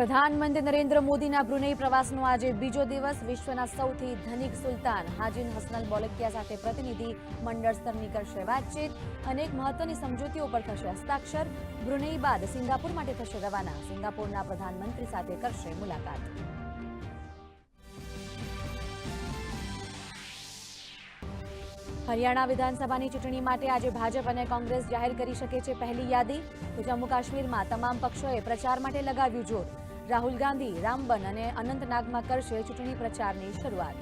પ્રધાનમંત્રી નરેન્દ્ર મોદીના બ્રુનેઈ પ્રવાસનો આજે બીજો દિવસ વિશ્વના સૌથી ધનિક સુલતાન હાજીન હસનલ બોલકિયા સાથે પ્રતિનિધિ મંડળ સ્તરની કરશે વાતચીત. અનેક મહત્વની સમજૂતીઓ પર થશે હસ્તાક્ષર. બ્રુનેઈ બાદ સિંગાપુર માટે થશે રવાના. સિંગાપુરના પ્રધાનમંત્રી સાથે કરશે મુલાકાત. હરિયાણા વિધાનસભાની ચૂંટણી માટે આજે ભાજપ અને કોંગ્રેસ જાહેર કરી શકે છે પહેલી યાદી. તો જમ્મુ કાશ્મીરમાં તમામ પક્ષોએ પ્રચાર માટે લગાવ્યું જોર. રાહુલ ગાંધી રામબન અને અનંતનાગમાં કરશે ચૂંટણી પ્રચારની શરૂઆત.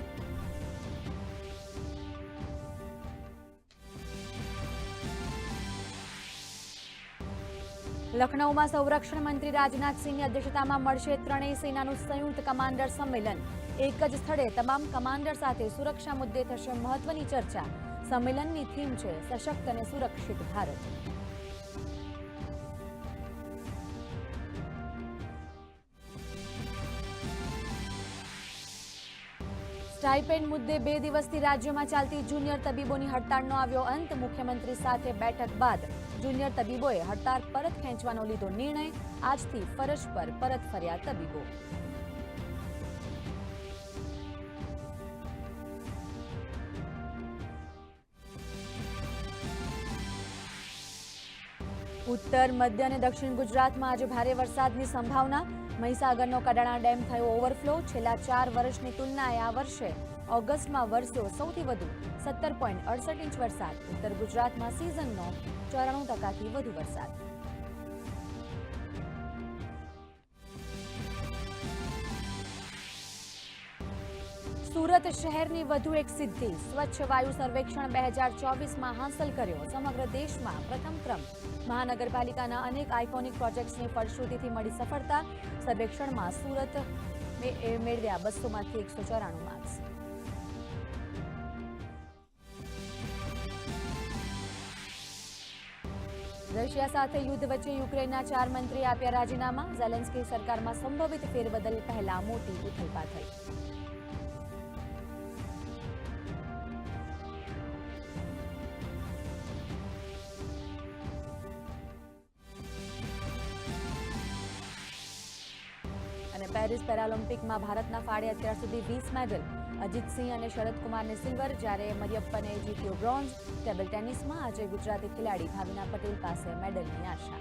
લખનૌમાં સંરક્ષણ મંત્રી રાજનાથસિંહની અધ્યક્ષતામાં મળશે ત્રણેય સેનાનું સંયુક્ત કમાન્ડર સંમેલન. એક જ સ્થળે તમામ કમાન્ડર સાથે સુરક્ષા મુદ્દે થશે મહત્વની ચર્ચા. સંમેલનની થીમ છે સશક્ત અને સુરક્ષિત ભારત. સ્ટાઇપેન્ડ મુદ્દે બે દિવસથી રાજ્યમાં ચાલતી જુનિયર તબીબોની હડતાળનો આવ્યો અંત. મુખ્યમંત્રી સાથે બેઠક બાદ જુનિયર તબીબોએ હડતાળ પરત ખેંચવાનો લીધો નિર્ણય. આજથી ફરજ પર પરત ફર્યા તબીબો. ઉત્તર, મધ્ય અને દક્ષિણ ગુજરાતમાં આજે ભારે વરસાદની સંભાવના. મહીસાગરનો કડાણા ડેમ થયો ઓવરફ્લો. છેલ્લા ચાર વર્ષની તુલનાએ આ વર્ષે ઓગસ્ટમાં વરસ્યો સૌથી વધુ, સત્તર પોઈન્ટ અડસઠ ઇંચ વરસાદ. ઉત્તર ગુજરાતમાં સિઝનનો ચોરાણું ટકાથી વધુ વરસાદ. સુરત શહેરની વધુ એક સિદ્ધિ. સ્વચ્છ વાયુ સર્વેક્ષણ બે હજાર ચોવીસમાં હાંસલ કર્યો. સમગ્ર દેશમાં પ્રથમ ક્રમ. મહાનગરપાલિકાના અનેક આઇકોનિક પ્રોજેક્ટ્સને ફળશ્રુતિથી મળી સફળતા. સર્વેક્ષણમાં સુરત મેળવ્યા બસોમાંથી એકસો ચોરાણું માર્ક્સ. રશિયા સાથે યુદ્ધ વચ્ચે યુક્રેનના ચાર મંત્રી આપ્યા રાજીનામા. ઝેલેન્સ્કી સરકારમાં સંભવિત ફેરબદલ પહેલા મોટી ઉથલપાથલ. અને પેરિસ પેરાલિમ્પિકમાં ભારતના ફાળે અત્યાર સુધી વીસ મેડલ, અજીતસિંહ અને શરદકુમારને સિલ્વર, જ્યારે મરિયપ્પને જીત્યો બ્રોન્ઝ. ટેબલ ટેનિસમાં આજે ગુજરાતી ખેલાડી ભાવિના પટેલ પાસે મેડલની આશા.